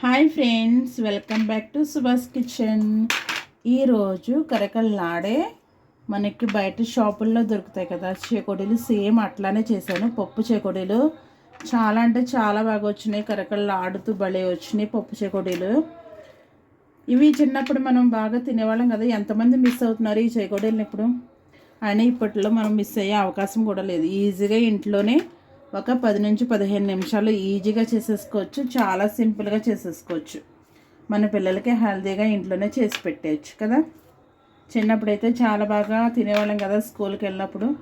Hi friends welcome back to Subhash kitchen. ఈరోజు కరకల్లాడే మనకి బయట షాపుల్లో దొరుకుతాయి కదా. చేకొడీలు సేమ్ అట్లానే చేశాను. పప్పు చేకొడీలు చాలా అంటే చాలా బాగా వచ్చినాయి. కరకళ్ళు ఆడుతూ భలే వచ్చినాయి పప్పు చేకొడీలు. ఇవి చిన్నప్పుడు మనం బాగా తినేవాళ్ళం కదా. ఎంతమంది మిస్ అవుతున్నారు ఈ చేకొడీలను ఇప్పుడు? అయినా ఇప్పట్లో మనం మిస్ అయ్యే అవకాశం కూడా లేదు. ఈజీగా ఇంట్లోనే ఒక పది నుంచి పదిహేను నిమిషాలు ఈజీగా చేసేసుకోవచ్చు చాలా సింపుల్గా చేసేసుకోవచ్చు. మన పిల్లలకి హెల్తీగా ఇంట్లోనే చేసి పెట్టేయచ్చు కదా. చిన్నప్పుడైతే చాలా బాగా తినేవాళ్ళం కదా స్కూల్కి వెళ్ళినప్పుడు.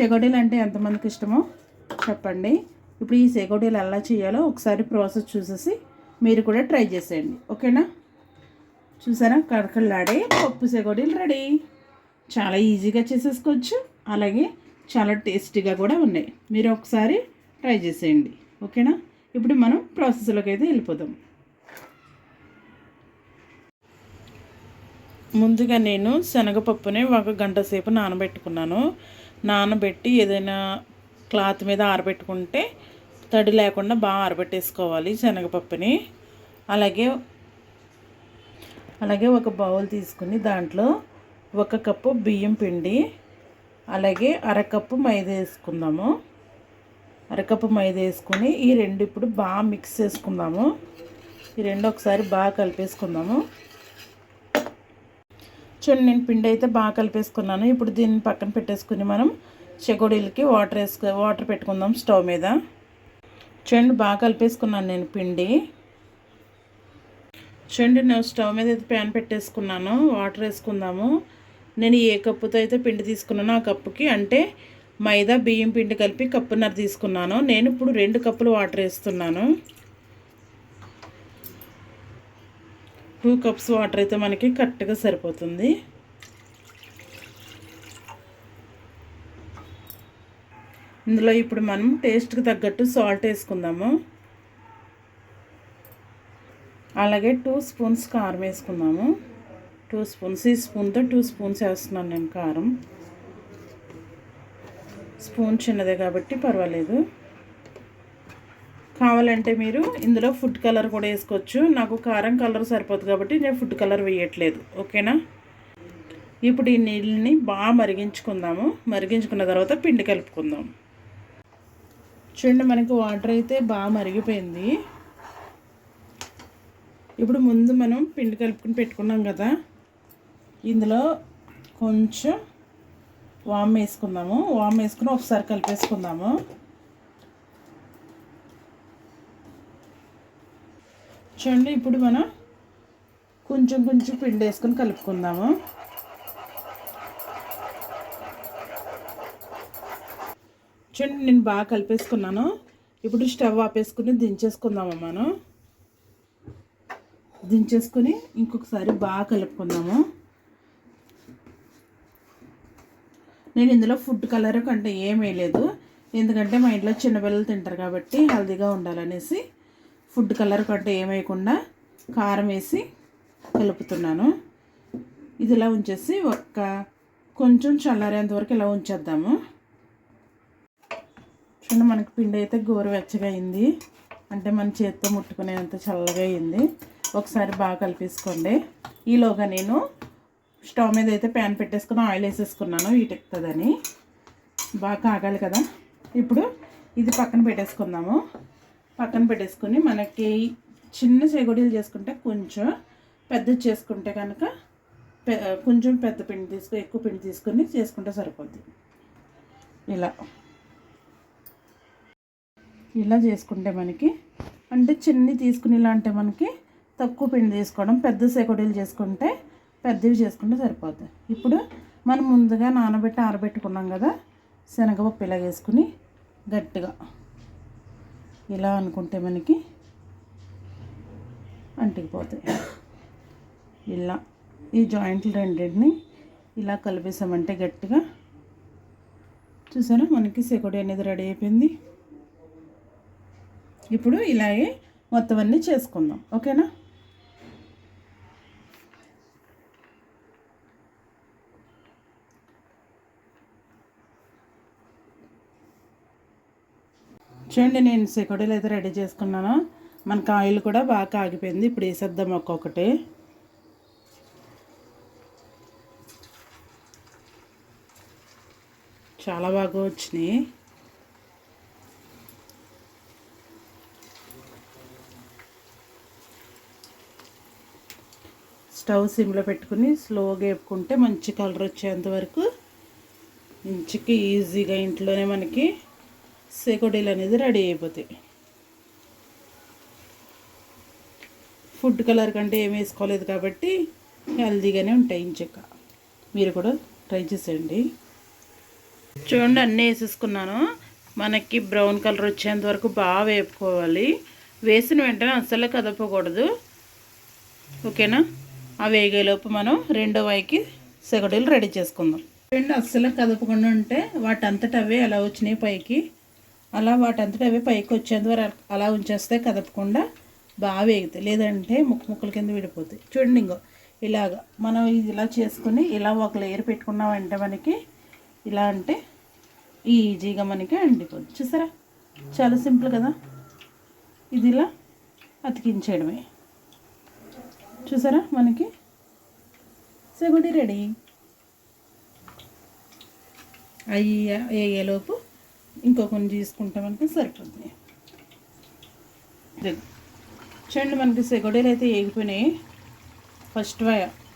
చెగోడీలు అంటే ఎంతమందికి ఇష్టమో చెప్పండి. ఇప్పుడు ఈ సెగోడీలు ఎలా చేయాలో ఒకసారి ప్రాసెస్ చూసేసి మీరు కూడా ట్రై చేసేయండి. ఓకేనా? చూసారా? కడకలాడే పప్పు సెగోడీలు రెడీ. చాలా ఈజీగా చేసేసుకోవచ్చు. అలాగే చాలా టేస్టీగా కూడా ఉన్నాయి. మీరు ఒకసారి ట్రై చేసేయండి. ఓకేనా? ఇప్పుడు మనం ప్రాసెస్లోకి అయితే వెళ్ళిపోదాం. ముందుగా నేను శనగపప్పుని ఒక గంట సేపు నానబెట్టుకున్నాను. నానబెట్టి ఏదైనా క్లాత్ మీద ఆరబెట్టుకుంటే తడి లేకుండా బాగా ఆరబెట్టేసుకోవాలి శనగపప్పుని. అలాగే అలాగే ఒక బౌల్ తీసుకుని దాంట్లో ఒక కప్పు బియ్యం పిండి అలాగే అరకప్పు మైదా వేసుకుందాము. అరకప్పు మైదా వేసుకొని ఈ రెండు ఇప్పుడు బాగా మిక్స్ చేసుకుందాము. ఈ రెండు ఒకసారి బాగా కలిపేసుకుందాము. చూడండి నేను పిండి అయితే బాగా కలిపేసుకున్నాను. ఇప్పుడు దీన్ని పక్కన పెట్టేసుకుని మనం చెగోడీలకి వాటర్ వేసుకు వాటర్ పెట్టుకుందాం స్టవ్ మీద. చూడండి బాగా కలిపేసుకున్నాను నేను పిండి. చూడండి నేను స్టవ్ మీద అయితే ప్యాన్ పెట్టేసుకున్నాను. వాటర్ వేసుకుందాము. నేను ఏ కప్పుతో అయితే పిండి తీసుకున్నానో ఆ కప్పుకి అంటే మైదా బియ్యం పిండి కలిపి కప్పున్నర తీసుకున్నాను. నేను ఇప్పుడు రెండు కప్పులు వాటర్ వేస్తున్నాను. టూ కప్స్ వాటర్ అయితే మనకి కరెక్ట్గా సరిపోతుంది. ఇందులో ఇప్పుడు మనం టేస్ట్కి తగ్గట్టు సాల్ట్ వేసుకుందాము. అలాగే టూ స్పూన్స్ కారం వేసుకుందాము. టూ స్పూన్స్ ఈ స్పూన్తో టూ స్పూన్స్ వేస్తున్నాను నేను కారం. స్పూన్ చిన్నదే కాబట్టి పర్వాలేదు. కావాలంటే మీరు ఇందులో ఫుడ్ కలర్ కూడా వేసుకోవచ్చు. నాకు కారం కలర్ సరిపోదు కాబట్టి నేను ఫుడ్ కలర్ వేయట్లేదు. ఓకేనా? ఇప్పుడు ఈ నీళ్ళని బాగా మరిగించుకుందాము. మరిగించుకున్న తర్వాత పిండి కలుపుకుందాం. చూడండి మనకి వాటర్ అయితే బాగా మరిగిపోయింది. ఇప్పుడు ముందు మనం పిండి కలుపుకుని పెట్టుకున్నాం కదా ఇందులో కొంచెం వామ్ వేసుకుందాము. వామ్ వేసుకుని ఒకసారి కలిపేసుకుందాము. చూడండి ఇప్పుడు మనం కొంచెం కొంచెం పిండి వేసుకొని కలుపుకుందాము. చూడండి నేను బాగా కలిపేసుకున్నాను. ఇప్పుడు స్టవ్ ఆపేసుకుని దించేసుకుందాము మనం. దించేసుకొని ఇంకొకసారి బాగా కలుపుకుందాము. నేను ఇందులో ఫుడ్ కలర్ కంటే ఏం వేయలేదు ఎందుకంటే మా ఇంట్లో చిన్నపిల్లలు తింటారు కాబట్టి హెల్తీగా ఉండాలనేసి ఫుడ్ కలర్ కంటే ఏమేయకుండా కారం వేసి కలుపుతున్నాను. ఇది ఇలా ఉంచేసి ఒక్క కొంచెం చల్లారేంత వరకు ఇలా ఉంచేద్దాము. చూడండి మనకి పిండి అయితే గోరువెచ్చగా అయింది. అంటే మన చేతితో ముట్టుకునేంత చల్లగా అయింది. ఒకసారి బాగా కలిపేసుకోండి. ఈలోగా నేను స్టవ్ మీద అయితే ప్యాన్ పెట్టేసుకుని ఆయిల్ వేసేసుకున్నాను వీటెక్కుతుందని బాగా కాగాలి కదా. ఇప్పుడు ఇది పక్కన పెట్టేసుకుందాము. పక్కన పెట్టేసుకుని మనకి చిన్న చేగొడీలు చేసుకుంటే కొంచెం పెద్ద చేసుకుంటే కనుక కొంచెం పెద్ద పిండి తీసుకుని ఎక్కువ పిండి తీసుకుని చేసుకుంటే సరిపోద్ది. ఇలా. ఇలా చేసుకుంటే మనకి అంటే చిన్ని తీసుకుని ఇలా అంటే మనకి తక్కువ పిండి తీసుకోవడం పెద్ద సెకొడీలు చేసుకుంటే పెద్దవి చేసుకుంటే సరిపోతుంది ఇప్పుడు మనం ముందుగా నానబెట్టి ఆరబెట్టుకున్నాం కదా శనగపప్పు ఇలా వేసుకుని గట్టిగా ఇలా అనుకుంటే మనకి అంటికిపోతాయి. ఇలా ఈ జాయింట్లు రెండింటిని ఇలా కలిపేసామంటే గట్టిగా చూసారా మనకి సెకొడి అనేది రెడీ అయిపోయింది. ఇప్పుడు ఇలాగే మొత్తం అన్నీ చేసుకుందాం. ఓకేనా? చూడండి నేను సెకొడీలు అయితే రెడీ చేసుకున్నాను. మనకు ఆయిల్ కూడా బాగా కాగిపోయింది. ఇప్పుడు వేసేద్దాం ఒక్కొక్కటి. చాలా బాగా వచ్చినాయి. స్టవ్ సిమ్లో పెట్టుకుని స్లోగా వేపుకుంటే మంచి కలర్ వచ్చేంత వరకు. మంచికి ఈజీగా ఇంట్లోనే మనకి సేకొడీలు అనేది రెడీ అయిపోతాయి. ఫుడ్ కలర్ కంటే ఏం వేసుకోలేదు కాబట్టి హెల్దీగానే ఉంటాయి ఇంచక్క మీరు కూడా ట్రై చేసేయండి. చూడండి అన్నీ వేసేసుకున్నాను. మనకి బ్రౌన్ కలర్ వచ్చేంత వరకు బాగా వేపుకోవాలి. వేసిన వెంటనే అస్సలు కదపకూడదు. ఓకేనా? ఆ వేగేలోపు మనం రెండో వైకి సెగడీలు రెడీ చేసుకుందాం. రెండు అస్సలు కదపకుండా ఉంటే వాటంతట అవే ఎలా వచ్చినాయి పైకి. అలా వాటంతట అవే పైకి వచ్చేంత వరకు అలా ఉంచేస్తే కదపకుండా బాగా వేగుతాయి. లేదంటే ముక్క ముక్కల కింద విడిపోతాయి. చూడండి ఇంకో. ఇలాగ మనం ఇది ఇలా చేసుకుని ఇలా ఒక లేయర్ పెట్టుకున్నామంటే మనకి ఇలా అంటే ఈజీగా మనకి అండిపోద్ది చూసారా? చాలా సింపుల్ కదా? ఇది ఇలా అతికించేయడమే. చూసారా మనకి? సెగుడి రెడీ అయ్యి వేయలోపు ఇంకో కొన్ని తీసుకుంటామంటే సరిపోతుంది. చూడండి మనకి సెగడీలు అయితే వేగిపోయినాయి ఫస్ట్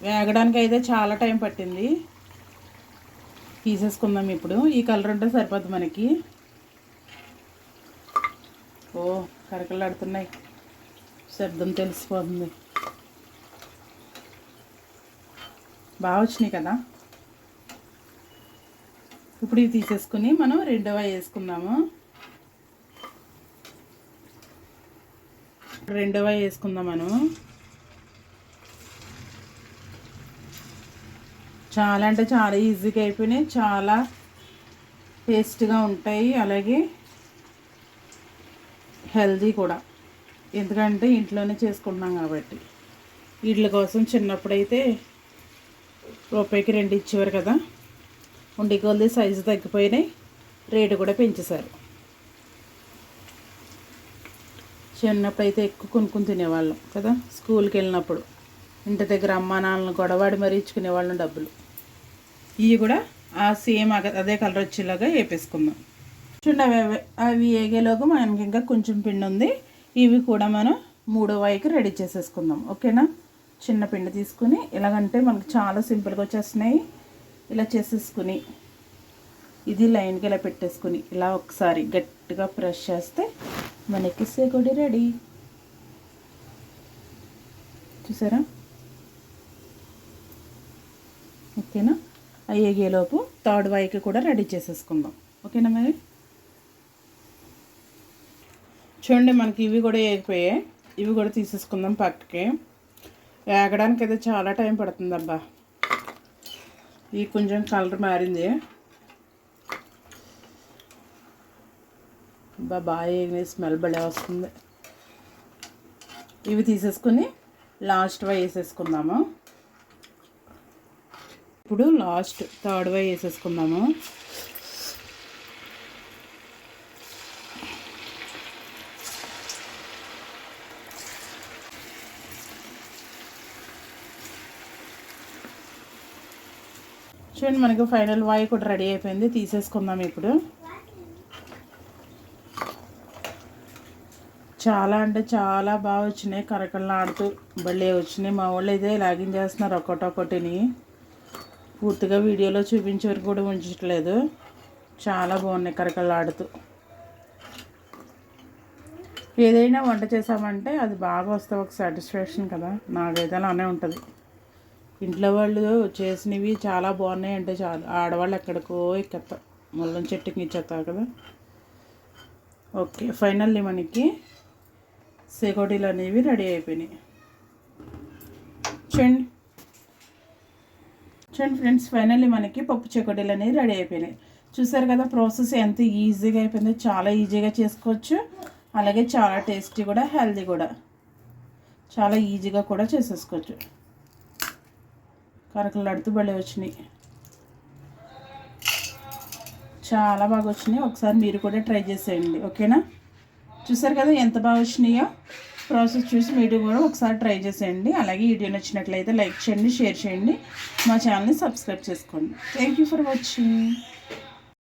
వేగడానికి అయితే చాలా టైం పట్టింది. తీసేసుకుందాం ఇప్పుడు. ఈ కలర్ ఉంటే సరిపోద్ది మనకి. ఓ కరకలాడుతున్నాయి శబ్దం తెలిసిపోతుంది. బాగా వచ్చినాయి కదా? ఇప్పుడు ఇవి తీసేసుకుని మనం రెండవ వేసుకుందాము. రెండవ వేసుకుందాం మనం. చాలా అంటే చాలా ఈజీగా అయిపోయినాయి. చాలా టేస్ట్గా ఉంటాయి. అలాగే హెల్దీ కూడా. ఎందుకంటే ఇంట్లోనే చేసుకుంటున్నాం కాబట్టి. వీటి కోసం చిన్నప్పుడైతే రూపాయికి రెండు ఇచ్చేవారు కదా. ఉండి కొద్ది సైజు తగ్గిపోయినాయి. రేటు కూడా పెంచేశారు. చిన్నప్పుడు అయితే ఎక్కువ కొనుక్కుని తినేవాళ్ళం కదా స్కూల్కి వెళ్ళినప్పుడు. ఇంటి దగ్గర అమ్మా నాన్నలు గొడవాడి మరీ ఇచ్చుకునేవాళ్ళం డబ్బులు. ఇవి కూడా ఆ సేమ్ అదే కలర్ వచ్చేలాగా వేపేసుకుందాం. చూడండి అవి అవి- వేగేలోగా మనకి ఇంకా కొంచెం పిండి ఉంది. ఇవి కూడా మనం మూడో వైకి రెడీ చేసేసుకుందాం. ఓకేనా? చిన్న పిండి తీసుకుని ఇలాగంటే మనకు చాలా సింపుల్గా వచ్చేస్తున్నాయి. ఇలా చేసేసుకుని ఇది లైన్గా ఇలా పెట్టేసుకుని ఇలా ఒకసారి గట్టిగా ప్రెస్ చేస్తే మనకి సేకొడి రెడీ. చూసారా? ఓకేనా? అయ్యేగేలోపు థర్డ్ వైకి కూడా రెడీ చేసేసుకుందాం. ఓకేనా మరి? చూడండి మనకి ఇవి కూడా వేగిపోయాయి ఇవి కూడా తీసేసుకుందాం పక్కకి. వేగడానికి అయితే చాలా టైం పడుతుందబ్బా. ఈ కొంచెం కలర్ మారింది. అబ్బా బాగా స్మెల్ భలే వస్తుంది. ఇవి తీసేసుకుని లాస్ట్ వై వేసేసుకుందాము. ఇప్పుడు లాస్ట్ థర్డ్ వై వేసేసుకుందాము. చూడండి మనకు ఫైనల్ వాయి కూడా రెడీ అయిపోయింది. తీసేసుకుందాం ఇప్పుడు. చాలా అంటే చాలా బాగా వచ్చినాయి. కరకళ్ళాడుతూ భలే వచ్చినాయి. మా వాళ్ళు అయితే లాగిన్ చేస్తున్నారు ఒకటొకటిని పూర్తిగా వీడియోలో చూపించే వరకు కూడా ఉంచట్లేదు. చాలా బాగున్నాయి కరకళ్ళాడుతూ ఏదైనా వంట చేసామంటే అది బాగా వస్తే ఒక సాటిస్ఫాక్షన్ కదా. నాకైతే అలానే ఉంటుంది. ఇంట్లో వాళ్ళు చేసినవి చాలా బాగున్నాయి అంటే చాలు. ఆడవాళ్ళు ఎక్కడికో ఎక్కేస్తారు. ముళ్ళం చెట్టుకి ఇచ్చేస్తారు కదా. ఓకే ఫైనల్లీ మనకి సెకోటీలు అనేవి రెడీ అయిపోయినాయి. చూడండి చూడండి ఫ్రెండ్స్ ఫైనల్లీ మనకి పప్పు చెకోటీలు అనేవి రెడీ అయిపోయినాయి. చూసారు కదా ప్రాసెస్ ఎంత ఈజీగా అయిపోయిందో. చాలా ఈజీగా చేసుకోవచ్చు. అలాగే చాలా టేస్టీ కూడా హెల్దీ కూడా. చాలా ఈజీగా కూడా చేసేసుకోవచ్చు. కరకలాడుతూ భలే వచ్చినాయి. చాలా బాగా వచ్చినాయి. ఒకసారి మీరు కూడా ట్రై చేసేయండి. ఓకేనా? చూసారు కదా ఎంత బాగా వచ్చినాయో? ప్రాసెస్ చూసి మీరు కూడా ఒకసారి ట్రై చేసేయండి. అలాగే వీడియో నచ్చినట్లయితే లైక్ చేయండి షేర్ చేయండి. మా ఛానల్ని సబ్స్క్రైబ్ చేసుకోండి. Thank you for watching